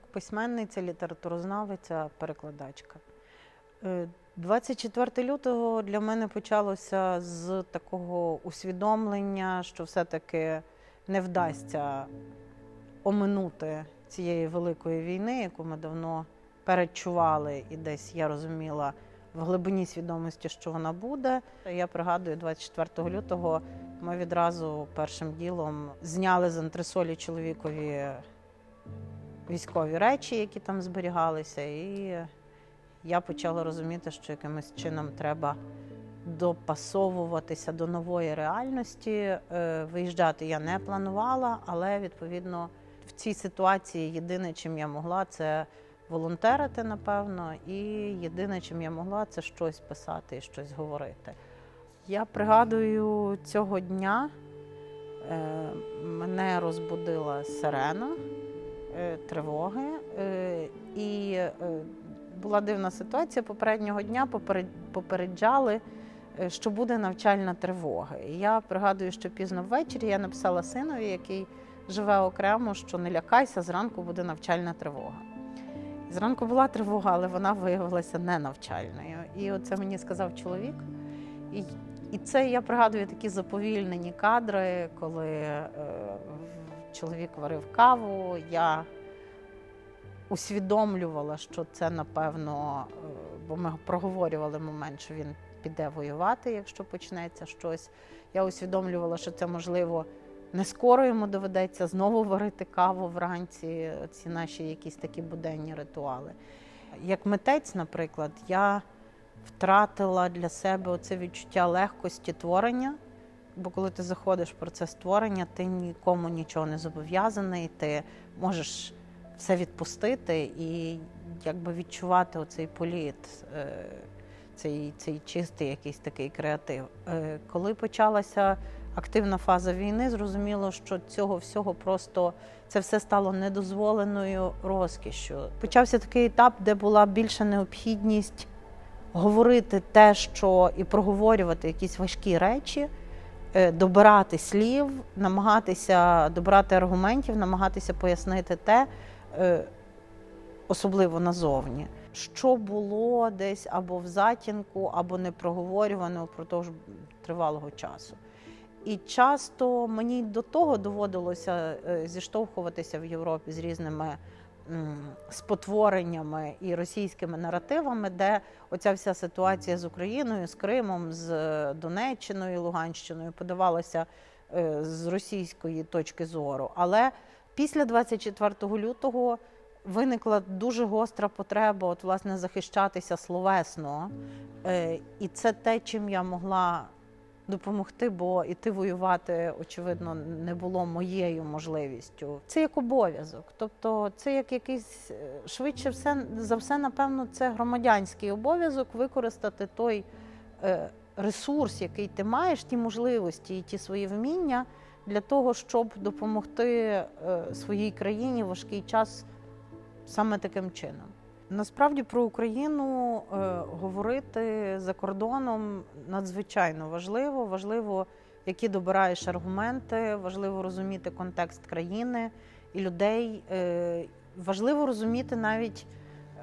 Федорук, письменниця, літературознавиця, перекладачка. Е, 24 лютого для мене почалося з такого усвідомлення, що все-таки не вдасться оминути цієї великої війни, яку ми давно передчували, і десь я розуміла в глибині свідомості, що вона буде. Я пригадую, 24 лютого ми відразу першим ділом зняли з антресолі чоловікові військові речі, які там зберігалися, і я почала розуміти, що якимось чином треба допасовуватися до нової реальності. Е, Виїжджати я не планувала, але відповідно в цій ситуації єдине, чим я могла, це волонтерити, напевно, і єдине, чим я могла, це щось писати і щось говорити. Я пригадую цього дня. е, Мене розбудила сирена тривоги, е, і е, була дивна ситуація. Попереднього дня попереджали, е, що буде навчальна тривога. І я пригадую, що пізно ввечері я написала синові, який живе окремо, що не лякайся, зранку буде навчальна тривога. Зранку була тривога, але вона виявилася не навчальною. І оце мені сказав чоловік. І, і це я пригадую такі заповільнені кадри, коли е, чоловік варив каву. Я усвідомлювала, що це напевно, е, бо ми проговорювали момент, що він піде воювати, якщо почнеться щось. Я усвідомлювала, що це можливо не скоро йому доведеться знову варити каву вранці. Ці наші якісь такі буденні ритуали. Як митець, наприклад, я втратила для себе оце відчуття легкості творення. Бо коли ти заходиш в процес творення, ти нікому нічого не зобов'язаний, ти можеш все відпустити і якби відчувати оцей політ, е, цей, цей чистий якийсь такий креатив. Е, Коли почалася активна фаза війни, зрозуміло, що цього всього просто це все стало недозволеною розкішшю. Почався такий етап, де була більша необхідність говорити те, що і проговорювати якісь важкі речі, добирати слів, намагатися добирати аргументів, намагатися пояснити те, е, особливо назовні, що було десь або в затінку, або не проговорювано впродовж тривалого часу. І часто мені до того доводилося е, зіштовхуватися в Європі з різними спотвореннями і російськими наративами, де оця вся ситуація з Україною, з Кримом, з Донеччиною, Луганщиною подавалася е, з російської точки зору. Але після 24 лютого виникла дуже гостра потреба от, власне, захищатися словесно. Е, І це те, чим я могла допомогти, бо іти воювати, очевидно, не було моєю можливістю. Це як обов'язок. Тобто, це як якийсь е, швидше все за все, напевно, це громадянський обов'язок використати той е, ресурс, який ти маєш, ті можливості і ті свої вміння для того, щоб допомогти е, своїй країні важкий час саме таким чином. Насправді про Україну е, говорити за кордоном надзвичайно важливо. Важливо, які добираєш аргументи, важливо розуміти контекст країни і людей. Е, важливо розуміти навіть,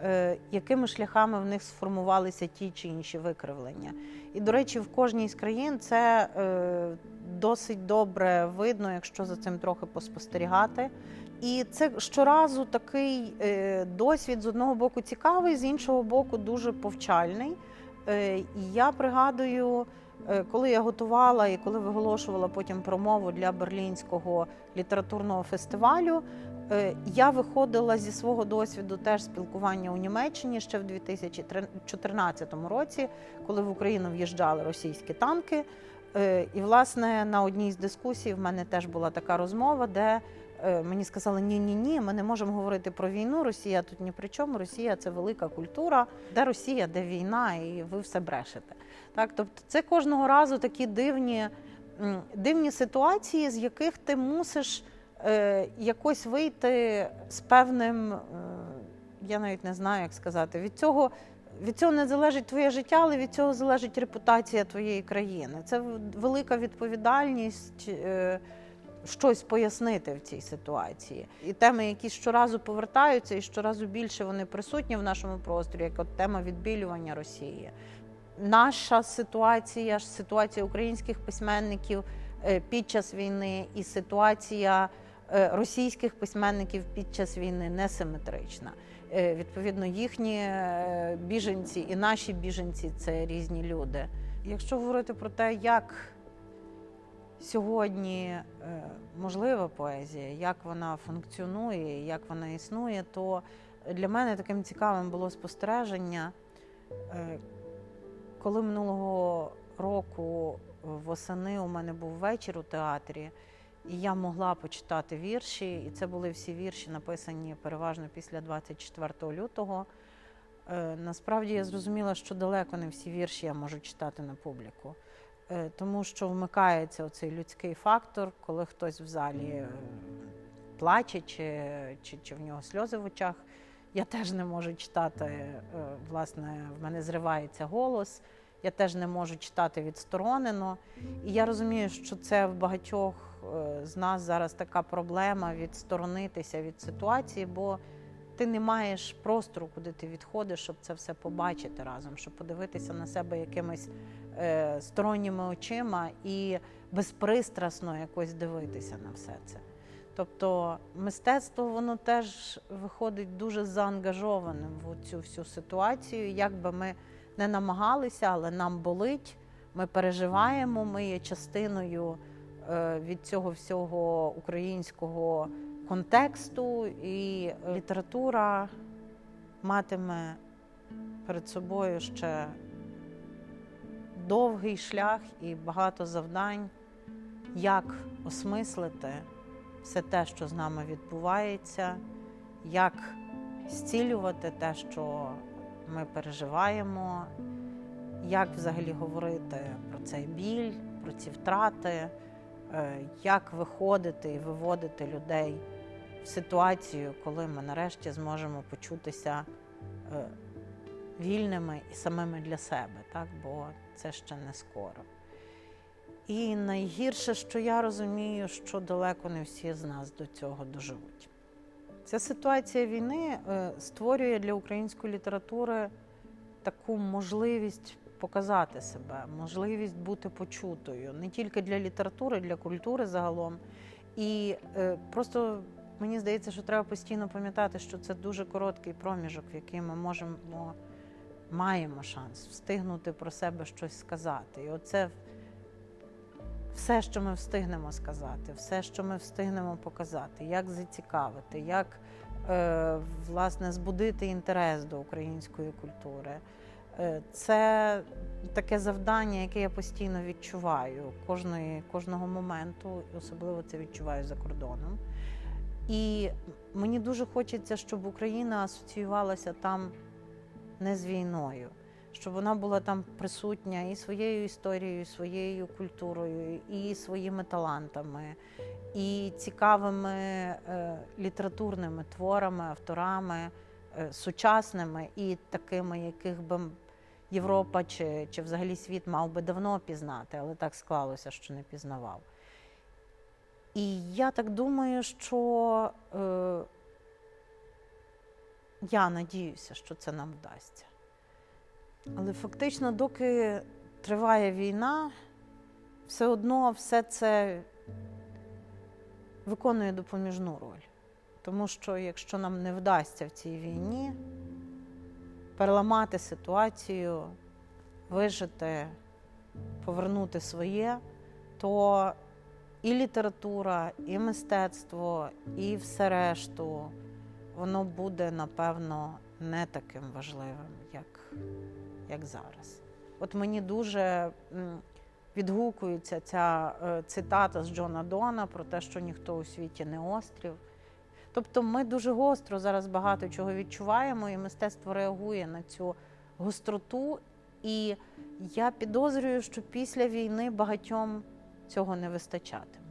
е, якими шляхами в них сформувалися ті чи інші викривлення. І, до речі, в кожній з країн це е, досить добре видно, якщо за цим трохи поспостерігати. І це щоразу такий е, досвід з одного боку цікавий, з іншого боку, дуже повчальний. Е, і я пригадую, е, коли я готувала і коли виголошувала потім промову для берлінського літературного фестивалю, я виходила зі свого досвіду теж спілкування у Німеччині ще в 2014 році, коли в Україну в'їжджали російські танки. І, власне, на одній з дискусій в мене теж була така розмова, де мені сказали: ні, ні, ні, ми не можемо говорити про війну. Росія тут ні при чому. Росія це велика культура. Де Росія, де війна, і ви все брешете. Так, тобто, це кожного разу такі дивні, дивні ситуації, з яких ти мусиш е, якось вийти з певним, е, я навіть не знаю, як сказати, від цього. Від цього не залежить твоє життя, але від цього залежить репутація твоєї країни. Це велика відповідальність. е, щось пояснити в цій ситуації. І теми, які щоразу повертаються, і щоразу більше вони присутні в нашому просторі, як от тема відбілювання Росії. Наша ситуація, ситуація українських письменників е, під час війни і ситуація е, російських письменників під час війни несиметрична. Е, Відповідно, їхні біженці і наші біженці це різні люди. Якщо говорити про те, як сьогодні е, можлива поезія, як вона функціонує, як вона існує, то для мене таким цікавим було спостереження, е, коли минулого року восени у мене був вечір у театрі, і я могла почитати вірші, і це були всі вірші, написані переважно після 24 лютого. Е, Насправді я зрозуміла, що далеко не всі вірші я можу читати на публіку, тому що вмикається оцей людський фактор, коли хтось в залі е, плаче чи, чи, чи в нього сльози в очах. Я теж не можу читати, е, власне, в мене зривається голос, я теж не можу читати відсторонено. І я розумію, що це в багатьох е, з нас зараз така проблема відсторонитися від ситуації, бо ти не маєш простору, куди ти відходиш, щоб це все побачити разом, щоб подивитися на себе якимись е, сторонніми очима і безпристрасно якось дивитися на все це. Тобто мистецтво воно теж виходить дуже заангажованим в цю всю ситуацію. Як би ми не намагалися, але нам болить, ми переживаємо, ми є частиною е, від цього всього українського контексту, і література матиме перед собою ще довгий шлях і багато завдань, як осмислити все те, що з нами відбувається, як зцілювати те, що ми переживаємо, як взагалі говорити про цей біль, про ці втрати, е, як виходити і виводити людей в ситуацію, коли ми нарешті зможемо почутися е, вільними і самими для себе, так? бо це ще не скоро. І найгірше, що я розумію, що далеко не всі з нас до цього доживуть. Ця ситуація війни е, створює для української літератури таку можливість показати себе, можливість бути почутою не тільки для літератури, для культури загалом. І е, просто мені здається, що треба постійно пам'ятати, що це дуже короткий проміжок, в який ми можемо маємо шанс встигнути про себе щось сказати. І оце все, що ми встигнемо сказати, все, що ми встигнемо показати, як зацікавити, як е, власне збудити інтерес до української культури. Е, Це таке завдання, яке я постійно відчуваю кожної, кожного моменту, особливо це відчуваю за кордоном. І мені дуже хочеться, щоб Україна асоціювалася там не з війною, щоб вона була там присутня і своєю історією, і своєю культурою, і своїми талантами, і цікавими е, літературними творами, авторами, е, сучасними і такими, яких би Європа чи, чи взагалі світ мав би давно пізнати, але так склалося, що не пізнавав. І я так думаю, що е, я надіюся, що це нам вдасться. Але фактично, доки триває війна, все одно все це виконує допоміжну роль. Тому що якщо нам не вдасться в цій війні переламати ситуацію, вижити, повернути своє, то і література, і мистецтво, і все решту, воно буде, напевно, не таким важливим, як, як зараз. От мені дуже відгукується ця е, цитата з Джона Дона про те, що ніхто у світі не острів. Тобто ми дуже гостро зараз багато чого відчуваємо, і мистецтво реагує на цю гостроту. І я підозрюю, що після війни багатьом цього не вистачатиме.